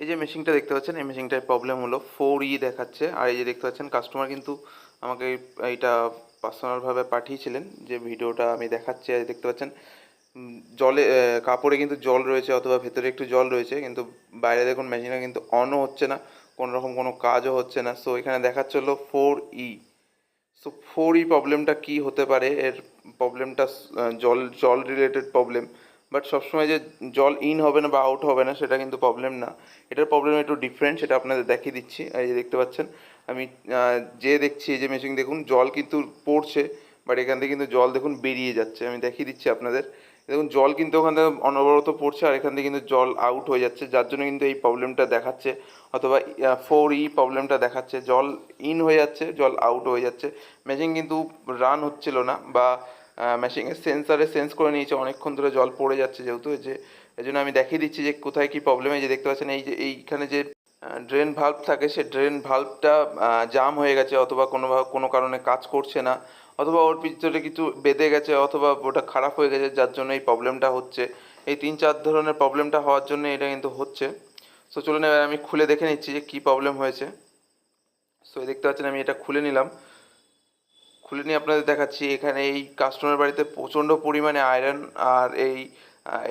এই যে মেশিনটা দেখতে পাচ্ছেন, এই মেশিনটার প্রবলেম হলো। ফোর ই দেখাচ্ছে। আর এই যে দেখতে পাচ্ছেন কাস্টমার কিন্তু আমাকে এইটা পার্সোনালভাবে পাঠিয়েছিলেন যে ভিডিওটা আমি দেখাচ্ছি। আর দেখতে পাচ্ছেন জলে কাপড়ে কিন্তু জল রয়েছে অথবা ভেতরে একটু জল রয়েছে, কিন্তু বাইরে দেখুন মেশিনটা কিন্তু অনও হচ্ছে না, কোনো রকম কোনো কাজও হচ্ছে না। সো এখানে দেখাচ্ছে হলো four E so four E প্রবলেমটা কী হতে পারে? এর প্রবলেমটা জল জল রিলেটেড প্রবলেম বাট সবসময় যে জল ইন হবে না বা আউট হবে না, সেটা কিন্তু প্রবলেম না। এটার প্রবলেম একটু ডিফারেন্ট সেটা আপনাদের দেখিয়ে দিচ্ছি। এই যে দেখতে পাচ্ছেন, আমি যে দেখছি, এই যে মেশিন দেখুন, জল কিন্তু পড়ছে বাট এখান থেকে কিন্তু জল দেখুন বেরিয়ে যাচ্ছে। আমি দেখিয়ে দিচ্ছি আপনাদের। দেখুন, জল কিন্তু ওখান থেকে অনবরত পড়ছে, আর এখান থেকে কিন্তু জল আউট হয়ে যাচ্ছে, যার জন্য কিন্তু এই প্রবলেমটা দেখাচ্ছে, অথবা ফোর ই প্রবলেমটা দেখাচ্ছে। জল ইন হয়ে যাচ্ছে, জল আউট হয়ে যাচ্ছে। মেশিন কিন্তু রান হচ্ছিল না, বা মেশিনের সেন্সারে সেন্স করে নিয়েছে, অনেকক্ষণ ধরে জল পড়ে যাচ্ছে যেহেতু, যে এই জন্য আমি দেখিয়ে দিচ্ছি যে, কোথায় কী প্রবলেম যে দেখতে পাচ্ছেন, এই যে, এইখানে যে ড্রেন ভাল্ব থাকে, সে ড্রেন ভাল্বটা জাম হয়ে গেছে, অথবা কোনো কোনো কারণে কাজ করছে না, অথবা ওর ভিতরে কিছু বেঁধে গেছে, অথবা ওটা খারাপ হয়ে গেছে, যার জন্য এই প্রবলেমটা হচ্ছে। এই তিন, চার ধরনের প্রবলেমটা হওয়ার জন্য এটা কিন্তু হচ্ছে। সো চলুন এবার আমি খুলে দেখে নিচ্ছি যে কী প্রবলেম হয়েছে। সো দেখতে পাচ্ছেন, আমি এটা খুলে নিলাম। খুলে নিয়ে আপনাদের দেখাচ্ছি, এখানে এই কাস্টমার বাড়িতে প্রচণ্ড পরিমাণে আয়রন আর এই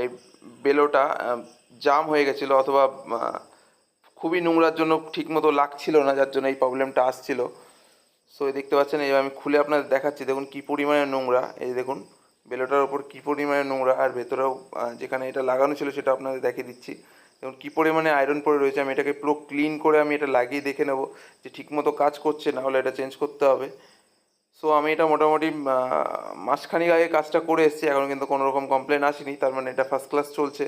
এই বেলোটা জাম হয়ে গেছিল অথবা খুবই নোংরার জন্য ঠিকমতো লাগছিল না, যার জন্য এই প্রবলেমটা আসছিল। সো দেখতে পাচ্ছেন এই আমি খুলে আপনাদের দেখাচ্ছি, দেখুন কী পরিমাণে নোংরা, এই দেখুন বেলোটার ওপর কী পরিমাণে নোংরা আর ভেতরেও যেখানে এটা লাগানো ছিল সেটা আপনাদের দেখিয়ে দিচ্ছি। দেখুন কী পরিমাণে আয়রন পড়ে রয়েছে, আমি এটাকে পুরো ক্লিন করে আমি এটা লাগিয়ে দেখে নেব যে ঠিকমতো কাজ করছে, না হলে এটা চেঞ্জ করতে হবে। সো আমি এটা মোটামুটি মাসখানেক আগে কাজটা করে এসেছি, এখন কিন্তু কোনো রকম কমপ্লেন আসেনি, তার মানে এটা ফার্স্ট ক্লাস চলছে।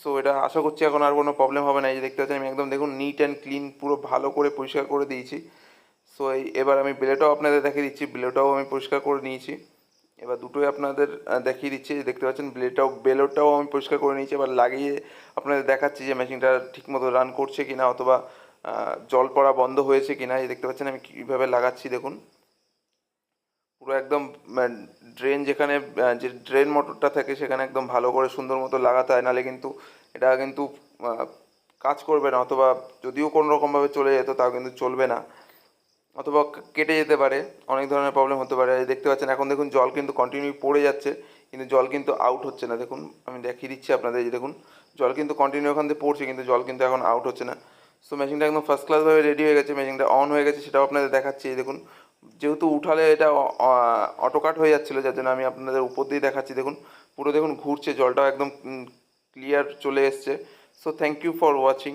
সো এটা আশা করছি এখন আর কোনো প্রবলেম হবে না। এই যে দেখতে পাচ্ছেন, আমি একদম দেখুন নিট অ্যান্ড ক্লিন পুরো ভালো করে পরিষ্কার করে দিয়েছি। সো এবার আমি ব্লেটাও আপনাদের দেখিয়ে দিচ্ছি ব্লেটাও আমি পরিষ্কার করে নিয়েছি। এবার দুটোই আপনাদের দেখিয়ে দিচ্ছি দেখতে পাচ্ছেন ব্লেডটাও বেলোটাও আমি পরিষ্কার করে নিয়েছি। এবার লাগিয়ে আপনাদের দেখাচ্ছি যে মেশিনটা ঠিকমতো রান করছে কিনা, অথবা জল পড়া বন্ধ হয়েছে কিনা। এই দেখতে পাচ্ছেন, আমি কীভাবে লাগাচ্ছি, দেখুন। পুরো একদম ড্রেন যেখানে যে ড্রেন মোটরটা থাকে সেখানে একদম ভালো করে সুন্দর মতো লাগাতে হয়। নাহলে কিন্তু এটা কিন্তু কাজ করবে না। অথবা যদিও কোনো রকমভাবে চলে যেত, তাও কিন্তু চলবে না। অথবা কেটে যেতে পারে। অনেক ধরনের প্রবলেম হতে পারে। দেখতে পাচ্ছেন, এখন দেখুন জল কিন্তু কন্টিনিউ পড়ে যাচ্ছে, কিন্তু জল কিন্তু আউট হচ্ছে না। দেখুন, আমি দেখিয়ে দিচ্ছি আপনাদের যে দেখুন, জল কিন্তু কন্টিনিউ ওখান থেকে পড়ছে, কিন্তু জল কিন্তু এখন আউট হচ্ছে না। সো মেশিনটা একদম ফার্স্ট ক্লাসভাবে রেডি হয়ে গেছে মেশিনটা অন হয়ে গেছে, সেটাও আপনাদের দেখাচ্ছি। দেখুন যেহেতু উঠালে এটা অটোকাট হয়ে যাচ্ছিল, যার জন্য আমি আপনাদের উপর দিয়ে দেখাচ্ছি। দেখুন, পুরো দেখুন ঘুরছে, জলটাও একদম ক্লিয়ার চলে এসছে। So thank you for watching